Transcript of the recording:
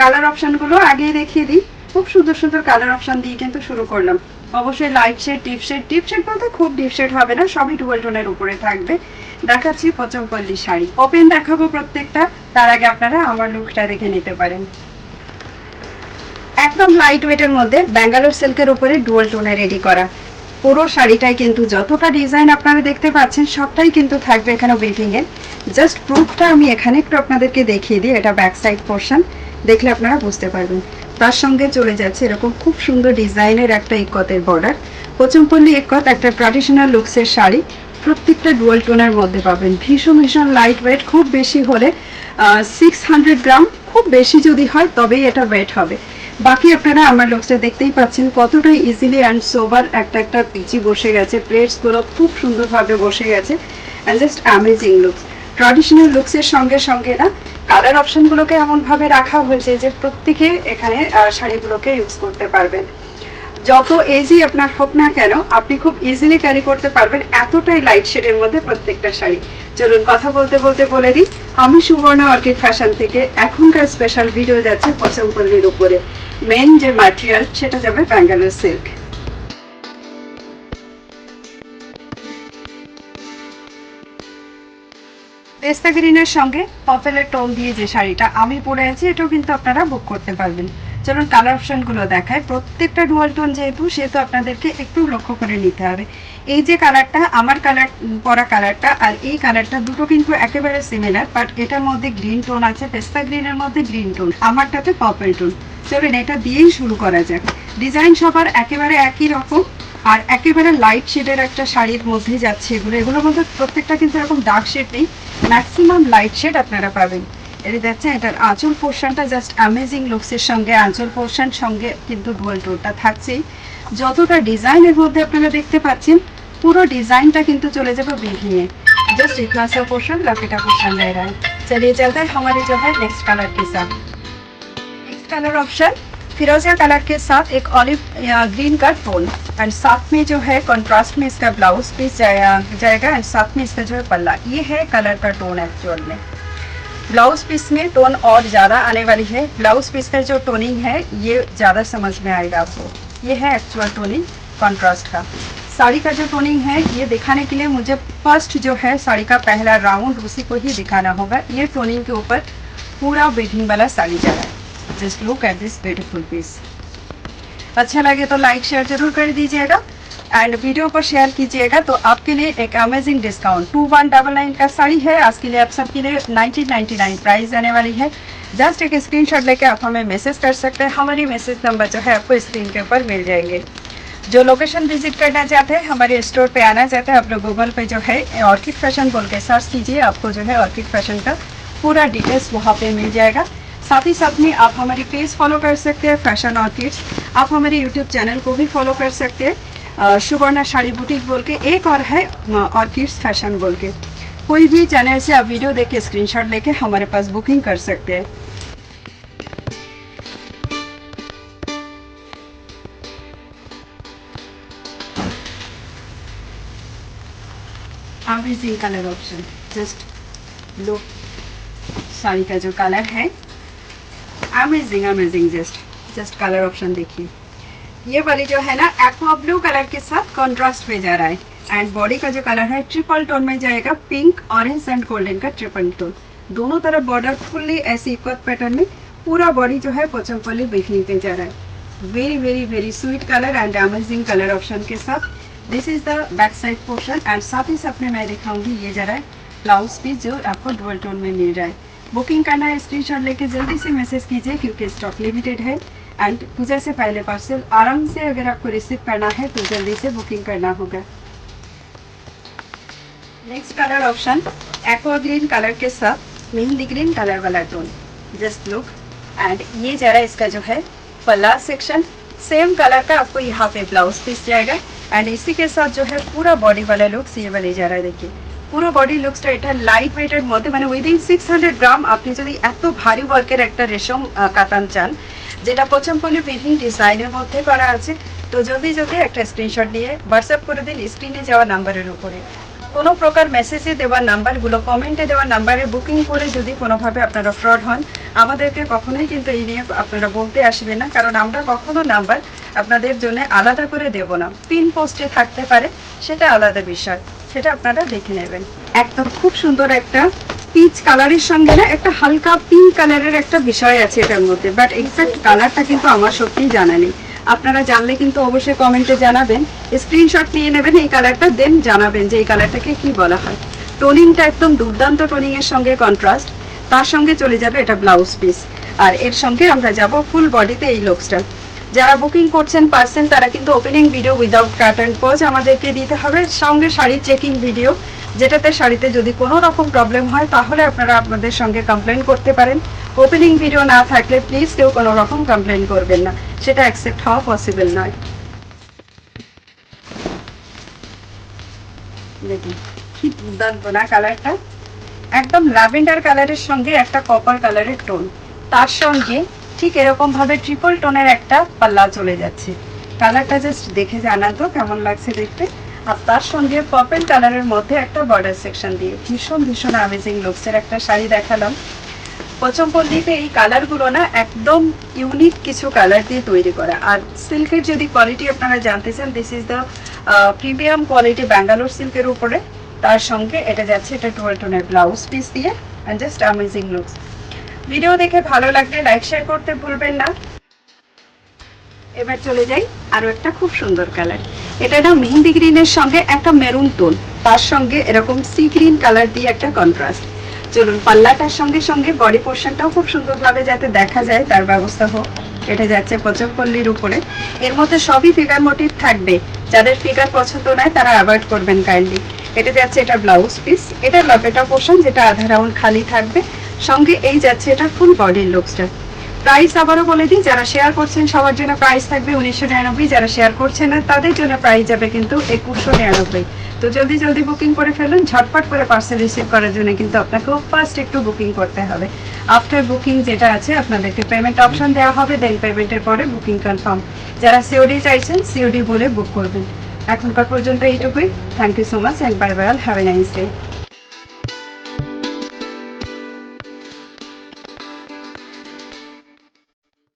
Colour অপশনগুলো আগেই দেখিয়ে দিই। খুব সুন্দর সুন্দর কালার অপশন দিয়ে কিন্তু শুরু করলাম। অবশ্যই light shade deep shade deep shade বলতে খুব ডিপ শেড হবে না, সবই ডুয়েল টোনের উপরে থাকবে। দেখাচ্ছি পচমপল্লি শাড়ি। ওপেন দেখাবো প্রত্যেকটা, তার আগে আপনারা আমার লুকটা দেখে নিতে পারেন। একদম লাইট ওয়েটের মধ্যে ব্যাঙ্গালোর সিল্কের উপরে ডুয়েল টোনে রেডি করা। পুরো শাড়িটাই কিন্তু যতটা ডিজাইন আপনারা দেখতে পাচ্ছেন, সবটাই কিন্তু থাকবে এখানে উইভিং এর। জাস্ট প্রুফটা আমি এখানে একটু আপনাদেরকে দেখিয়ে দিই, এটা ব্যাক সাইড পোর্শন দেখলে আপনারা বুঝতে পারবেন। তার সঙ্গে চলে যাচ্ছে এরকম খুব সুন্দর ডিজাইনের একটা ইকতের বর্ডার পচমপল্লী ইকত একটা ট্র্যাডিশনাল লুকসের শাড়ি। প্রত্যেকটা ডুয়াল টোনের মধ্যে পাবেন। ভীষণ ভীষণ লাইট ওয়েট খুব বেশি হলে সিক্স হান্ড্রেড গ্রাম খুব বেশি যদি হয়, তবেই এটা ওয়েট হবে। বাকি আপনারা আমার লুকসটা দেখতেই পাচ্ছেন কতটা ইজিলি অ্যান্ড সোবার একটা একটা পিচি বসে গেছে। প্লেটসগুলো খুব সুন্দরভাবে বসে গেছে and just amazing looks traditional লুকসের সঙ্গে সঙ্গে না কালার অপশনগুলোকে এমনভাবে রাখা হয়েছে যে প্রত্যেকে এখানে শাড়িগুলোকে ইউজ করতে পারবেন। যত এজি আপনার হোক না কেন, আপনি খুব ইজিলি ক্যারি করতে পারবেন এতটাই লাইট শেডের মধ্যে প্রত্যেকটা শাড়ি। চলুন কথা বলতে বলতে বলে দিই, আমি সুবর্ণা অর্কিড ফ্যাশন থেকে এখনকার স্পেশাল ভিডিও যাচ্ছে পছন্দপল্লির উপরে। মেন যে ম্যাটেরিয়াল সেটা যাবে ব্যাঙ্গালোর সিল্ক পেস্তা গ্রিনের সঙ্গে পপেলের টোল দিয়ে যে শাড়িটা, আমি পরে আছি, এটাও কিন্তু আপনারা বুক করতে পারবেন। চলুন কালার অপশনগুলো দেখায় প্রত্যেকটা ডুয়াল টোন যেহেতু, সেহেতু আপনাদেরকে একটু লক্ষ্য করে নিতে হবে। এই যে কালারটা আমার কালার পরা কালারটা আর এই কালারটা দুটো কিন্তু একেবারে সিমিলার বাট এটার মধ্যে গ্রিন টোন আছে, পেস্তা গ্রিনের মধ্যে গ্রিন টোন আমারটাতে পার্পল টোন চলুন এটা দিয়েই শুরু করা যাক। ডিজাইন সবার একেবারে একই রকম আর একেবারে লাইট শেডের একটা শাড়ির মধ্যে যাচ্ছে এগুলো। এগুলোর মধ্যে প্রত্যেকটা কিন্তু এরকম ডার্ক শেড নেই। ম্যাক্সিমাম লাইট শেড আপনারা পাবেন। এটা দেখছেন এটার আঁচল পোর্শনটা জাস্ট অ্যামেজিং লুকসের সঙ্গে, আঁচল পোর্শন সঙ্গে কিন্তু ডুয়েল টোনটা থাকছে যতটা ডিজাইনের মধ্যে আপনারা দেখতে পাচ্ছেন, পুরো ডিজাইনটা जस्ट इतना सा पोर्शन लपेटा पोर्शन रहा है चलिए चलते हमारे जो है नेक्स्ट कलर के साथ नेक्स्ट कलर ऑप्शन फिरोजिया कलर के साथ एक ऑलिव ग्रीन का टोन एंड साथ में जो है कंट्रास्ट में इसका ब्लाउज पीस जाएगा एंड साथ में इसका जो है पल्ला ये है कलर का टोन एक्चुअल में ब्लाउज पीस में टोन और ज़्यादा आने वाली है। ब्लाउज पीस का जो टोनिंग है, ये ज़्यादा समझ में आएगा आपको। ये है एक्चुअल टोनिंग कॉन्ट्रास्ट का। साड़ी का जो टोनिंग है, ये दिखाने के लिए मुझे फ़र्स्ट जो है साड़ी का पहला राउंड उसी को ही दिखाना होगा। ये टोनिंग के ऊपर पूरा बीटिंग वाला साड़ी जा रहा है। Just look at this beautiful piece अच्छा लगे तो लाइक शेयर ज़रूर कर दीजिएगा। एंड वीडियो को शेयर कीजिएगा तो आपके लिए एक amazing discount two one double nine का साड़ी है। आज के लिए आप सबके लिए नाइनटीन नाइन्टी नाइन प्राइस आने वाली है। जस्ट एक स्क्रीनशॉट लेके आप हमें मैसेज कर सकते हैं। हमारी मैसेज नंबर जो है आपको स्क्रीन के ऊपर मिल जाएँगे। जो लोकेशन विज़िट करना चाहते हैं, हमारे स्टोर पे आना चाहते हैं, आप लोग गूगल पे जो है ऑर्किड फ़ैशन बोल के सर्च कीजिए। आपको जो है ऑर्किड फ़ैशन का पूरा डिटेल्स वहाँ पे मिल जाएगा। साथ ही साथ में आप हमारी पेज फॉलो कर सकते हैं फ़ैशन ऑर्किड्स आप हमारे यूट्यूब चैनल को भी फॉलो कर सकते हैं। सुवर्णा साड़ी बुटीक बोल के, एक और है ऑर्किड्स फ़ैशन बोल के। कोई भी चैनल से आप वीडियो देख के स्क्रीनशॉट लेके हमारे पास बुकिंग कर सकते हैं। अमेजिंग कलर ऑप्शन जस्ट लो साड़ी का जो कलर है। Amazing amazing just just colour option देखिए। ये वाली जो है ना एक्वा ब्लू कलर के साथ कॉन्ट्रास्ट में जा रहा है। एंड बॉडी का जो कलर है ट्रिपल टोन में जाएगा पिंक ऑरेंज एंड गोल्डन का ट्रिपल टोन दोनों तरफ़ बॉर्डर फुल्ली ऐसी पैटर्न में, पूरा बॉडी जो है, पोचमपल्ली बिखनी पे जा रहा है। Very very very sweet colour and amazing colour option के साथ। This is the back side portion and साथ ही साथ में मैं दिखाऊँगी, ये जरा ब्लाउज पीस जो आपको डुअल टोन में मिल रहा है। बुकिंग करना है स्क्रीनशॉट लेके जल्दी से मैसेज कीजिए, क्योंकि स्टॉक लिमिटेड है। एंड पूजा से पहले पार्सल आराम से अगर आपको रिसीव करना है तो जल्दी से बुकिंग करना होगा next colour option aqua green colour के साथ मेहंदी ग्रीन कलर वाला टोन जस्ट लुक एंड ये जरा इसका जो है पल्ला सेक्शन सेम कलर का आपको यहाँ पे ब्लाउज पीस जाएगा एंड इसी के साथ जो है पूरा बॉडी वाला लुक्स ये वाले जा रहा है देखिए পুরো বডি লুকসটা এটা লাইট ওয়েটের মধ্যে মানে উইদিন সিক্স হান্ড্রেড গ্রাম আপনি যদি এত ভারী ওয়ার্কের একটা রেশম আহ, কাতান চান যেটা প্রথম পচমপল্লি বিভিন্ন ডিজাইনের মধ্যে করা আছে। তো জলদি জলদি একটা স্ক্রিনশট নিয়ে হোয়াটসঅ্যাপ করে দিন স্ক্রিনে যাওয়া নাম্বারের উপরে। কোনো প্রকার মেসেজে দেওয়া নাম্বারগুলো কমেন্টে দেওয়া নাম্বারে বুকিং করে যদি কোনোভাবে আপনারা ফ্রড হন, আমাদেরকে কখনোই কিন্তু এই নিয়ে আপনারা বলতে আসবে না, কারণ আমরা কখনো নাম্বার আপনাদের জন্য আলাদা করে দেব না। পিন পোস্টে থাকতে পারে, সেটা আলাদা বিষয়। সেটা আপনারা দেখে নেবেন। একদম খুব সুন্দর একটা পিচ কালারের সঙ্গে না একটা হালকা পিঙ্ক কালারের একটা বিষয় আছে এটার মধ্যে। বাট এক্সাক্ট কালারটা কিন্তু আমার সত্যিই জানা নেই। আপনারা জানলে কিন্তু অবশ্যই কমেন্টে জানাবেন। স্ক্রিনশট নিয়ে নেবেন এই কালারটা দেন জানাবেন যে এই কালারটাকে কি বলা হয়। টোনিংটা একদম দুর্দান্ত টোনিং এর সঙ্গে কন্ট্রাস্ট তার সঙ্গে চলে যাবে এটা ব্লাউজ পিস আর এর সঙ্গে আমরা যাব ফুল বডিতে এই লুকসটা যারা বুকিং করছেন পার্সেন তারা কিন্তু opening video without cut and pause আমাদেরকে দিতে হবে। সঙ্গে শাড়ির চেকিং ভিডিও যেটাতে শাড়িতে যদি কোনো রকম প্রবলেম হয়, তাহলে আপনারা আপনাদের সঙ্গে কমপ্লেন করতে পারেন। ওপেনিং ভিডিও না থাকলে প্লিজ কেউ কোনো রকম কমপ্লেন করবেন না। সেটা অ্যাকসেপ্ট হওয়া পসিবল নয়। কি দুর্দান্ত না কালারটা একদম ল্যাভেন্ডার কালারের সঙ্গে একটা কপার কালারের টোন তার সঙ্গে ঠিক এরকম ভাবে ট্রিপল টোনের একটা পাল্লা চলে যাচ্ছে। কালারটা জাস্ট দেখে জানান তো, কেমন লাগছে দেখতে? আর তার সঙ্গে পার্পল কালারের মধ্যে একটা বর্ডার সেকশন দিয়ে ভীষণ ভীষণ আমেজিং লুকসের একটা শাড়ি দেখালাম। পচমপল্লিতে এই কালারগুলো না একদম ইউনিক কিছু কালার দিয়ে তৈরি করা। আর সিল্কের যদি কোয়ালিটি আপনারা জানতে চান this is the premium quality Bangalore সিল্কের উপরে। তার সঙ্গে এটা যাচ্ছে এটা টুয়েল টোনের ব্লাউজ পিস দিয়ে and just amazing looks video দেখে ভালো লাগলে লাইক শেয়ার করতে ভুলবেন না। এবার চলে যাই আরও একটা খুব সুন্দর কালার। এটা না মেহেন্দি গ্রিনের সঙ্গে একটা মেরুন টোন। তার সঙ্গে এরকম সি গ্রিন কালার দিয়ে একটা কন্ট্রাস্ট চলুন পাল্লাটার সঙ্গে সঙ্গে বডি পোর্শনটাও খুব সুন্দরভাবে যাতে দেখা যায়, তার ব্যবস্থা হোক। এটা যাচ্ছে পচকপল্লির উপরে। এর মধ্যে সবই ফিগার মোটিভ থাকবে। যাদের ফিগার পছন্দ নয়, তারা অ্যাভয়েড করবেন কাইন্ডলি এটা যাচ্ছে এটা ব্লাউজ পিস এটা লপেটা পোর্শন যেটা আধা রাউন্ড খালি থাকবে। সঙ্গে এই যাচ্ছে এটা ফুল বডির লুকসটা প্রাইস আবারও বলে দিই, যারা শেয়ার করছেন, সবার জন্য প্রাইস থাকবে উনিশশো নিরানব্বই। যারা শেয়ার করছেন না, তাদের জন্য প্রাইস যাবে কিন্তু একুশশো নিরানব্বই। তো জলদি জলদি বুকিং করে ফেলুন, ঝটপট করে পার্সেল রিসিভ করার জন্য কিন্তু আপনাকেও ফার্স্ট একটু বুকিং করতে হবে। আফটার বুকিং যেটা আছে, আপনাদেরকে পেমেন্ট অপশন দেওয়া হবে দেন পেমেন্টের পরে বুকিং কনফার্ম যারা সিওডি চাইছেন সিওডি বলে বুক করবেন। এখনকার পর্যন্ত এইটুকুই। Thank you so much and bye bye have a nice day